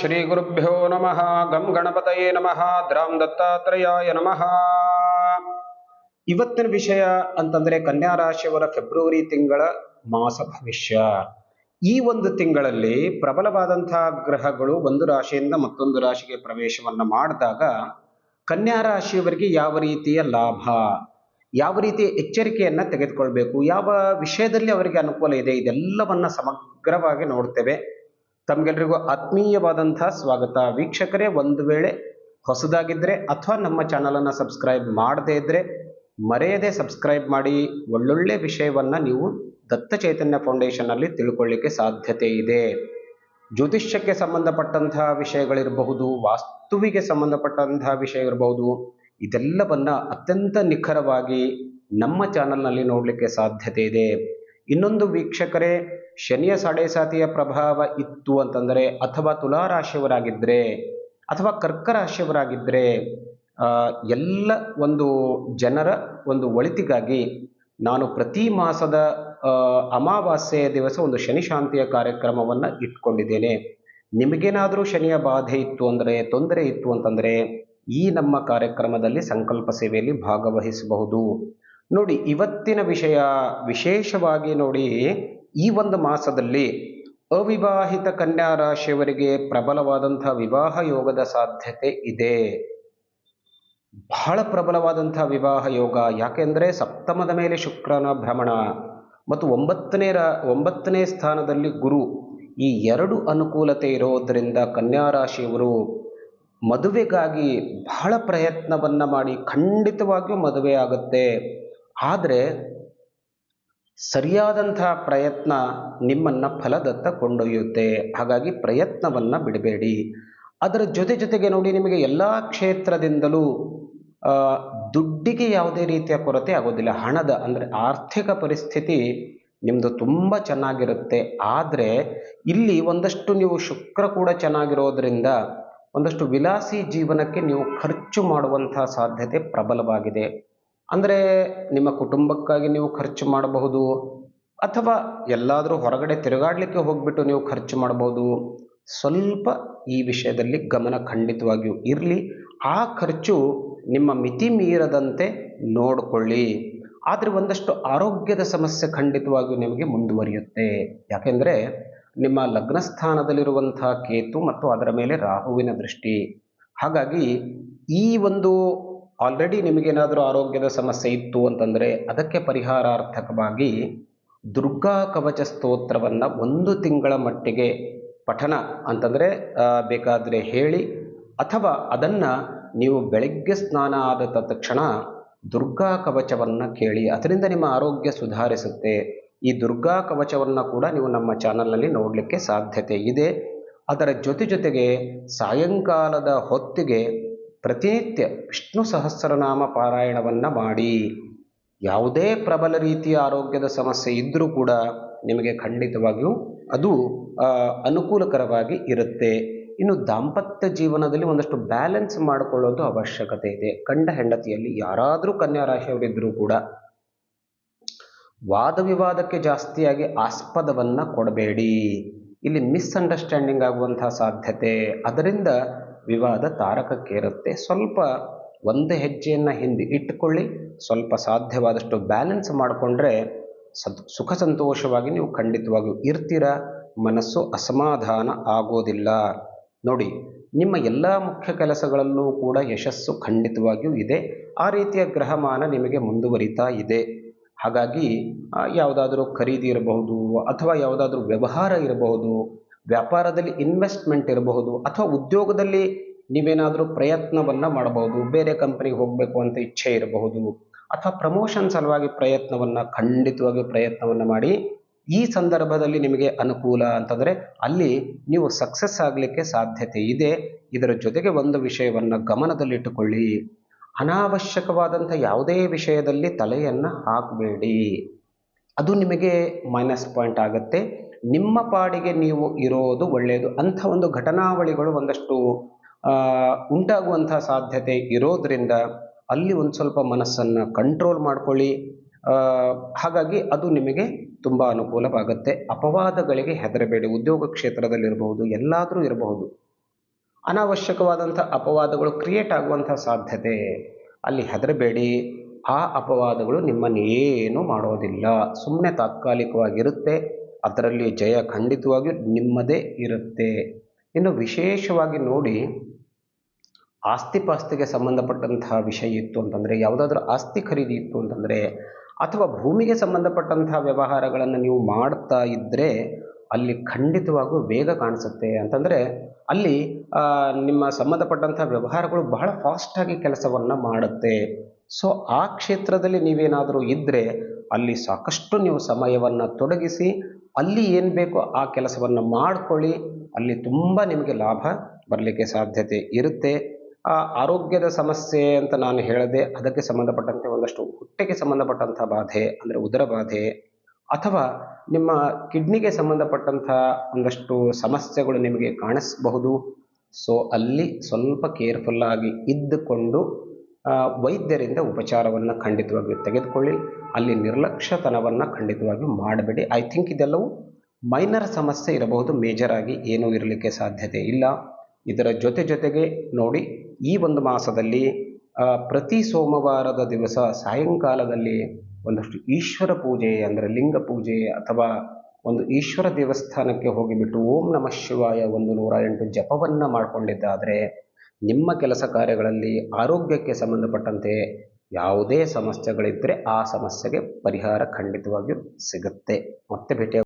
ಶ್ರೀ ಗುರುಭ್ಯೋ ನಮಃ. ಗಂ ಗಣಪತಯೇ ನಮಃ. ದ್ರಾಂ ದತ್ತಾತ್ರೇಯಾಯ ನಮಃ. ಇವತ್ತಿನ ವಿಷಯ ಅಂತಂದ್ರೆ ಕನ್ಯಾ ರಾಶಿಯವರ ಫೆಬ್ರವರಿ ತಿಂಗಳ ಮಾಸ ಭವಿಷ್ಯ. ಈ ಒಂದು ತಿಂಗಳಲ್ಲಿ ಪ್ರಬಲವಾದಂತಹ ಗ್ರಹಗಳು ಒಂದು ರಾಶಿಯಿಂದ ಮತ್ತೊಂದು ರಾಶಿಗೆ ಪ್ರವೇಶವನ್ನ ಮಾಡಿದಾಗ ಕನ್ಯಾ ರಾಶಿಯವರಿಗೆ ಯಾವ ರೀತಿಯ ಲಾಭ, ಯಾವ ರೀತಿಯ ಎಚ್ಚರಿಕೆಯನ್ನ ತೆಗೆದುಕೊಳ್ಬೇಕು, ಯಾವ ವಿಷಯದಲ್ಲಿ ಅವರಿಗೆ ಅನುಕೂಲ ಇದೆ, ಇದೆಲ್ಲವನ್ನ ಸಮಗ್ರವಾಗಿ ನೋಡ್ತೇವೆ. ತಮಗೆಲ್ಲರಿಗೂ ಆತ್ಮೀಯವಾದಂಥ ಸ್ವಾಗತ. ವೀಕ್ಷಕರೇ, ಒಂದು ವೇಳೆ ಹೊಸದಾಗಿದ್ದರೆ ಅಥವಾ ನಮ್ಮ ಚಾನಲನ್ನು ಸಬ್ಸ್ಕ್ರೈಬ್ ಮಾಡದೇ ಇದ್ದರೆ ಮರೆಯದೆ ಸಬ್ಸ್ಕ್ರೈಬ್ ಮಾಡಿ. ಒಳ್ಳೊಳ್ಳೆ ವಿಷಯವನ್ನು ನೀವು ದತ್ತ ಚೈತನ್ಯ ಫೌಂಡೇಶನ್ನಲ್ಲಿ ತಿಳ್ಕೊಳ್ಳಿಕ್ಕೆ ಸಾಧ್ಯತೆ ಇದೆ. ಜ್ಯೋತಿಷ್ಯಕ್ಕೆ ಸಂಬಂಧಪಟ್ಟಂತಹ ವಿಷಯಗಳಿರಬಹುದು, ವಾಸ್ತುವಿಗೆ ಸಂಬಂಧಪಟ್ಟಂತಹ ವಿಷಯ ಇರಬಹುದು ಇದೆಲ್ಲವನ್ನ ಅತ್ಯಂತ ನಿಖರವಾಗಿ ನಮ್ಮ ಚಾನಲ್ನಲ್ಲಿ ನೋಡಲಿಕ್ಕೆ ಸಾಧ್ಯತೆ ಇದೆ. ಇನ್ನೊಂದು ವೀಕ್ಷಕರೇ ಶನಿಯ ಸಾಡೆಸಾತಿಯ ಪ್ರಭಾವ ಇತ್ತು ಅಂತಂದರೆ ಅಥವಾ ತುಲಾ ರಾಶಿಯವರಾಗಿದ್ದರೆ ಅಥವಾ ಕರ್ಕ ರಾಶಿಯವರಾಗಿದ್ದರೆ ಎಲ್ಲ ಒಂದು ಜನರ ಒಂದು ಒಳಿತಿಗಾಗಿ ನಾನು ಪ್ರತಿ ಮಾಸದ ಅಮಾವಾಸ್ಯೆಯ ದಿವಸ ಒಂದು ಶನಿ ಶಾಂತಿಯ ಕಾರ್ಯಕ್ರಮವನ್ನು ಇಟ್ಕೊಂಡಿದ್ದೇನೆ. ನಿಮಗೇನಾದರೂ ಶನಿಯ ಬಾಧೆ ಇತ್ತು ಅಂದರೆ, ತೊಂದರೆ ಇತ್ತು ಅಂತಂದರೆ ಈ ನಮ್ಮ ಕಾರ್ಯಕ್ರಮದಲ್ಲಿ ಸಂಕಲ್ಪ ಸೇವೆಯಲ್ಲಿ ಭಾಗವಹಿಸಬಹುದು. ನೋಡಿ, ಇವತ್ತಿನ ವಿಷಯ ವಿಶೇಷವಾಗಿ ನೋಡಿ ಈ ಒಂದು ಮಾಸದಲ್ಲಿ ಅವಿವಾಹಿತ ಕನ್ಯಾ ರಾಶಿಯವರಿಗೆ ಪ್ರಬಲವಾದಂಥ ವಿವಾಹ ಯೋಗದ ಸಾಧ್ಯತೆ ಇದೆ. ಬಹಳ ಪ್ರಬಲವಾದಂಥ ವಿವಾಹ ಯೋಗ. ಯಾಕೆಂದರೆ ಸಪ್ತಮದ ಮೇಲೆ ಶುಕ್ರನ ಭ್ರಮಣ. ಮತ್ತು ಒಂಬತ್ತನೇ ರಾ, ಒಂಬತ್ತನೇ ಸ್ಥಾನದಲ್ಲಿ ಗುರು. ಈ ಎರಡು ಅನುಕೂಲತೆ ಇರೋದರಿಂದ ಕನ್ಯಾ ರಾಶಿಯವರು ಮದುವೆಗಾಗಿ ಬಹಳ ಪ್ರಯತ್ನವನ್ನು ಮಾಡಿ ಖಂಡಿತವಾಗಿಯೂ ಮದುವೆ ಆಗುತ್ತೆ. ಆದರೆ ಸರಿಯಾದಂತಹ ಪ್ರಯತ್ನ ನಿಮ್ಮನ್ನ ಫಲದತ್ತ ಕೊಂಡೊಯ್ಯುತ್ತೆ. ಹಾಗಾಗಿ ಪ್ರಯತ್ನವನ್ನ ಬಿಡಬೇಡಿ. ಅದರ ಜೊತೆ ಜೊತೆಗೆ ನೋಡಿ ನಿಮಗೆ ಎಲ್ಲ ಕ್ಷೇತ್ರದಿಂದಲೂ ದುಡ್ಡಿಗೆ ಯಾವುದೇ ರೀತಿಯ ಕೊರತೆ ಆಗೋದಿಲ್ಲ. ಹಣದ ಅಂದರೆ ಆರ್ಥಿಕ ಪರಿಸ್ಥಿತಿ ನಿಮ್ಮದು ತುಂಬ ಚೆನ್ನಾಗಿರುತ್ತೆ. ಆದರೆ ಇಲ್ಲಿ ಒಂದಷ್ಟು ನೀವು ಶುಕ್ರ ಕೂಡ ಚೆನ್ನಾಗಿರೋದ್ರಿಂದ ಒಂದಷ್ಟು ವಿಲಾಸಿ ಜೀವನಕ್ಕೆ ನೀವು ಖರ್ಚು ಮಾಡುವಂಥ ಸಾಧ್ಯತೆ ಪ್ರಬಲವಾಗಿದೆ. ಅಂದರೆ ನಿಮ್ಮ ಕುಟುಂಬಕ್ಕಾಗಿ ನೀವು ಖರ್ಚು ಮಾಡಬಹುದು, ಅಥವಾ ಎಲ್ಲಾದರೂ ಹೊರಗಡೆ ತಿರುಗಾಡಲಿಕ್ಕೆ ಹೋಗ್ಬಿಟ್ಟು ನೀವು ಖರ್ಚು ಮಾಡಬಹುದು. ಸ್ವಲ್ಪ ಈ ವಿಷಯದಲ್ಲಿ ಗಮನ ಖಂಡಿತವಾಗಿಯೂ ಇರಲಿ. ಆ ಖರ್ಚು ನಿಮ್ಮ ಮಿತಿ ಮೀರದಂತೆ ನೋಡಿಕೊಳ್ಳಿ. ಆದರೆ ಒಂದಷ್ಟು ಆರೋಗ್ಯದ ಸಮಸ್ಯೆ ಖಂಡಿತವಾಗಿಯೂ ನಿಮಗೆ ಮುಂದುವರಿಯುತ್ತೆ. ಯಾಕೆಂದರೆ ನಿಮ್ಮ ಲಗ್ನ ಸ್ಥಾನದಲ್ಲಿರುವಂತಹ ಕೇತು ಮತ್ತು ಅದರ ಮೇಲೆ ರಾಹುವಿನ ದೃಷ್ಟಿ. ಹಾಗಾಗಿ ಈ ಒಂದು ಆಲ್ರೆಡಿ ನಿಮಗೇನಾದರೂ ಆರೋಗ್ಯದ ಸಮಸ್ಯೆ ಇತ್ತು ಅಂತಂದರೆ ಅದಕ್ಕೆ ಪರಿಹಾರಾರ್ಥಕವಾಗಿ ದುರ್ಗಾ ಕವಚ ಸ್ತೋತ್ರವನ್ನು ಒಂದು ತಿಂಗಳ ಮಟ್ಟಿಗೆ ಪಠನ ಅಂತಂದರೆ ಬೇಕಾದರೆ ಹೇಳಿ ಅಥವಾ ಅದನ್ನು ನೀವು ಬೆಳಗ್ಗೆ ಸ್ನಾನ ಆದ ತಕ್ಷಣ ದುರ್ಗಾ ಕವಚವನ್ನು ಕೇಳಿ. ಅದರಿಂದ ನಿಮ್ಮ ಆರೋಗ್ಯ ಸುಧಾರಿಸುತ್ತೆ. ಈ ದುರ್ಗಾ ಕವಚವನ್ನು ಕೂಡ ನೀವು ನಮ್ಮ ಚಾನಲ್ನಲ್ಲಿ ನೋಡಲಿಕ್ಕೆ ಸಾಧ್ಯತೆ ಇದೆ. ಅದರ ಜೊತೆ ಜೊತೆಗೆ ಸಾಯಂಕಾಲದ ಹೊತ್ತಿಗೆ ಪ್ರತಿನಿತ್ಯ ವಿಷ್ಣು ಸಹಸ್ರನಾಮ ಪಾರಾಯಣವನ್ನು ಮಾಡಿ. ಯಾವುದೇ ಪ್ರಬಲ ರೀತಿಯ ಆರೋಗ್ಯದ ಸಮಸ್ಯೆ ಇದ್ದರೂ ಕೂಡ ನಿಮಗೆ ಖಂಡಿತವಾಗಿಯೂ ಅದು ಅನುಕೂಲಕರವಾಗಿ ಇರುತ್ತೆ. ಇನ್ನು ದಾಂಪತ್ಯ ಜೀವನದಲ್ಲಿ ಒಂದಷ್ಟು ಬ್ಯಾಲೆನ್ಸ್ ಮಾಡಿಕೊಳ್ಳೋದು ಅವಶ್ಯಕತೆ ಇದೆ. ಕಂಡ ಹೆಂಡತಿಯಲ್ಲಿ ಯಾರಾದರೂ ಕನ್ಯಾ ರಾಶಿಯವರಿದ್ದರೂ ಕೂಡ ವಾದ ವಿವಾದಕ್ಕೆ ಜಾಸ್ತಿಯಾಗಿ ಆಸ್ಪದವನ್ನು ಕೊಡಬೇಡಿ. ಇಲ್ಲಿ ಮಿಸ್ಅಂಡರ್ಸ್ಟ್ಯಾಂಡಿಂಗ್ ಆಗುವಂತಹ ಸಾಧ್ಯತೆ. ಅದರಿಂದ ವಿವಾದ ತಾರಕಕ್ಕೇರುತ್ತೆ. ಸ್ವಲ್ಪ ಒಂದು ಹೆಜ್ಜೆಯನ್ನು ಹಿಂದೆ ಇಟ್ಟುಕೊಳ್ಳಿ. ಸ್ವಲ್ಪ ಸಾಧ್ಯವಾದಷ್ಟು ಬ್ಯಾಲೆನ್ಸ್ ಮಾಡಿಕೊಂಡ್ರೆ ಸದ್, ಸುಖ ಸಂತೋಷವಾಗಿ ನೀವು ಖಂಡಿತವಾಗಿಯೂ ಇರ್ತೀರ? ಮನಸ್ಸು ಅಸಮಾಧಾನ ಆಗೋದಿಲ್ಲ. ನೋಡಿ, ನಿಮ್ಮ ಎಲ್ಲ ಮುಖ್ಯ ಕೆಲಸಗಳಲ್ಲೂ ಕೂಡ ಯಶಸ್ಸು ಖಂಡಿತವಾಗಿಯೂ ಇದೆ. ಆ ರೀತಿಯ ಗ್ರಹಮಾನ ನಿಮಗೆ ಮುಂದುವರಿತಾ ಇದೆ. ಹಾಗಾಗಿ ಯಾವುದಾದರೂ ಖರೀದಿ ಇರಬಹುದು ಅಥವಾ ಯಾವುದಾದ್ರೂ ವ್ಯವಹಾರ ಇರಬಹುದು. ವ್ಯಾಪಾರದಲ್ಲಿ ಇನ್ವೆಸ್ಟ್ಮೆಂಟ್ ಇರಬಹುದು ಅಥವಾ ಉದ್ಯೋಗದಲ್ಲಿ ನೀವೇನಾದರೂ ಪ್ರಯತ್ನವನ್ನು ಮಾಡಬಹುದು, ಬೇರೆ ಕಂಪನಿಗೆ ಹೋಗಬೇಕು ಅಂತ ಇಚ್ಛೆ ಇರಬಹುದು, ಅಥವಾ ಪ್ರಮೋಷನ್ ಸಲುವಾಗಿ ಪ್ರಯತ್ನವನ್ನು, ಖಂಡಿತವಾಗಿ ಪ್ರಯತ್ನವನ್ನು ಮಾಡಿ, ಈ ಸಂದರ್ಭದಲ್ಲಿ ನಿಮಗೆ ಅನುಕೂಲ ಅಂತಂದರೆ ಅಲ್ಲಿ ನೀವು ಸಕ್ಸಸ್ ಆಗಲಿಕ್ಕೆ ಸಾಧ್ಯತೆ ಇದೆ. ಇದರ ಜೊತೆಗೆ ಒಂದು ವಿಷಯವನ್ನು ಗಮನದಲ್ಲಿಟ್ಟುಕೊಳ್ಳಿ. ಅನಾವಶ್ಯಕವಾದಂಥ ಯಾವುದೇ ವಿಷಯದಲ್ಲಿ ತಲೆಯನ್ನು ಹಾಕಬೇಡಿ. ಅದು ನಿಮಗೆ ಮೈನಸ್ ಪಾಯಿಂಟ್ ಆಗುತ್ತೆ. ನಿಮ್ಮ ಪಾಡಿಗೆ ನೀವು ಇರೋದು ಒಳ್ಳೆಯದು ಅಂಥ ಒಂದು ಘಟನಾವಳಿಗಳು ಒಂದಷ್ಟು ಉಂಟಾಗುವಂಥ ಸಾಧ್ಯತೆ ಇರೋದ್ರಿಂದ ಅಲ್ಲಿ ಒಂದು ಸ್ವಲ್ಪ ಮನಸ್ಸನ್ನು ಕಂಟ್ರೋಲ್ ಮಾಡ್ಕೊಳ್ಳಿ. ಹಾಗಾಗಿ ಅದು ನಿಮಗೆ ತುಂಬ ಅನುಕೂಲವಾಗುತ್ತೆ. ಅಪವಾದಗಳಿಗೆ ಹೆದರಬೇಡಿ. ಉದ್ಯೋಗ ಕ್ಷೇತ್ರದಲ್ಲಿರಬಹುದು ಎಲ್ಲಾದರೂ ಇರಬಹುದು ಅನಾವಶ್ಯಕವಾದಂಥ ಅಪವಾದಗಳು ಕ್ರಿಯೇಟ್ ಆಗುವಂಥ ಸಾಧ್ಯತೆ ಅಲ್ಲಿ ಹೆದರಬೇಡಿ. ಆ ಅಪವಾದಗಳು ನಿಮ್ಮನ್ನು ಏನೂ ಮಾಡೋದಿಲ್ಲ. ಸುಮ್ಮನೆ ತಾತ್ಕಾಲಿಕವಾಗಿರುತ್ತೆ. ಅದರಲ್ಲಿ ಜಯ ಖಂಡಿತವಾಗಿಯೂ ನಿಮ್ಮದೇ ಇರುತ್ತೆ. ಇನ್ನು ವಿಶೇಷವಾಗಿ ನೋಡಿ ಆಸ್ತಿ ಪಾಸ್ತಿಗೆ ಸಂಬಂಧಪಟ್ಟಂತಹ ವಿಷಯ ಇತ್ತು ಅಂತಂದರೆ, ಯಾವುದಾದ್ರೂ ಆಸ್ತಿ ಖರೀದಿ ಇತ್ತು ಅಂತಂದರೆ, ಅಥವಾ ಭೂಮಿಗೆ ಸಂಬಂಧಪಟ್ಟಂತಹ ವ್ಯವಹಾರಗಳನ್ನು ನೀವು ಮಾಡ್ತಾ ಇದ್ದರೆ ಅಲ್ಲಿ ಖಂಡಿತವಾಗೂ ವೇಗ ಕಾಣಿಸುತ್ತೆ. ಅಂತಂದರೆ, ಅಲ್ಲಿ ನಿಮ್ಮ ಸಂಬಂಧಪಟ್ಟಂಥ ವ್ಯವಹಾರಗಳು ಬಹಳ ಫಾಸ್ಟಾಗಿ ಕೆಲಸವನ್ನು ಮಾಡುತ್ತೆ. ಸೊ ಆ ಕ್ಷೇತ್ರದಲ್ಲಿ ನೀವೇನಾದರೂ ಇದ್ದರೆ ಅಲ್ಲಿ ಸಾಕಷ್ಟು ನೀವು ಸಮಯವನ್ನು ತೊಡಗಿಸಿ ಅಲ್ಲಿ ಏನು ಬೇಕೋ ಆ ಕೆಲಸವನ್ನು ಮಾಡಿಕೊಳ್ಳಿ, ಅಲ್ಲಿ ತುಂಬ ನಿಮಗೆ ಲಾಭ ಬರಲಿಕ್ಕೆ ಸಾಧ್ಯತೆ ಇರುತ್ತೆ. ಆ ಆರೋಗ್ಯದ ಸಮಸ್ಯೆ ಅಂತ ನಾನು ಹೇಳಿದೆ ಅದಕ್ಕೆ ಸಂಬಂಧಪಟ್ಟಂತೆ ಒಂದಷ್ಟು ಹೊಟ್ಟೆಗೆ ಸಂಬಂಧಪಟ್ಟಂಥ ಬಾಧೆ, ಅಂದರೆ ಉದರ ಬಾಧೆ, ಅಥವಾ ನಿಮ್ಮ ಕಿಡ್ನಿಗೆ ಸಂಬಂಧಪಟ್ಟಂಥ ಒಂದಷ್ಟು ಸಮಸ್ಯೆಗಳು ನಿಮಗೆ ಕಾಣಿಸಬಹುದು. ಸೊ ಅಲ್ಲಿ ಸ್ವಲ್ಪ ಕೇರ್ಫುಲ್ಲಾಗಿ ಇದ್ದುಕೊಂಡು ವೈದ್ಯರಿಂದ ಉಪಚಾರವನ್ನು ಖಂಡಿತವಾಗಿಯೂ ತೆಗೆದುಕೊಳ್ಳಿ. ಅಲ್ಲಿ ನಿರ್ಲಕ್ಷ್ಯತನವನ್ನು ಖಂಡಿತವಾಗಿ ಮಾಡಬೇಡಿ. ಐ ಥಿಂಕ್ ಇದೆಲ್ಲವೂ ಮೈನರ್ ಸಮಸ್ಯೆ ಇರಬಹುದು. ಮೇಜರ್ ಆಗಿ ಏನೂ ಇರಲಿಕ್ಕೆ ಸಾಧ್ಯತೆ ಇಲ್ಲ. ಇದರ ಜೊತೆ ಜೊತೆಗೆ ನೋಡಿ, ಈ ಒಂದು ಮಾಸದಲ್ಲಿ ಪ್ರತಿ ಸೋಮವಾರದ ದಿವಸ ಸಾಯಂಕಾಲದಲ್ಲಿ ಒಂದಷ್ಟು ಈಶ್ವರ ಪೂಜೆ ಅಂದರೆ ಲಿಂಗ ಪೂಜೆ ಅಥವಾ ಒಂದು ಈಶ್ವರ ದೇವಸ್ಥಾನಕ್ಕೆ ಹೋಗಿಬಿಟ್ಟು ಓಂ ನಮಃ ಶಿವಾಯ ಒಂದು ನೂರ ಎಂಟು ಜಪವನ್ನು ಮಾಡಿಕೊಂಡಿದ್ದಾದರೆ ನಿಮ್ಮ ಕೆಲಸ ಕಾರ್ಯಗಳಲ್ಲಿ ಆರೋಗ್ಯಕ್ಕೆ ಸಂಬಂಧಪಟ್ಟಂತೆ ಯಾವುದೇ ಸಮಸ್ಯೆಗಳಿದ್ದರೆ ಆ ಸಮಸ್ಯೆಗೆ ಪರಿಹಾರ ಖಂಡಿತವಾಗಿಯೂ ಸಿಗುತ್ತೆ. ಮತ್ತೆ ಭೇಟಿ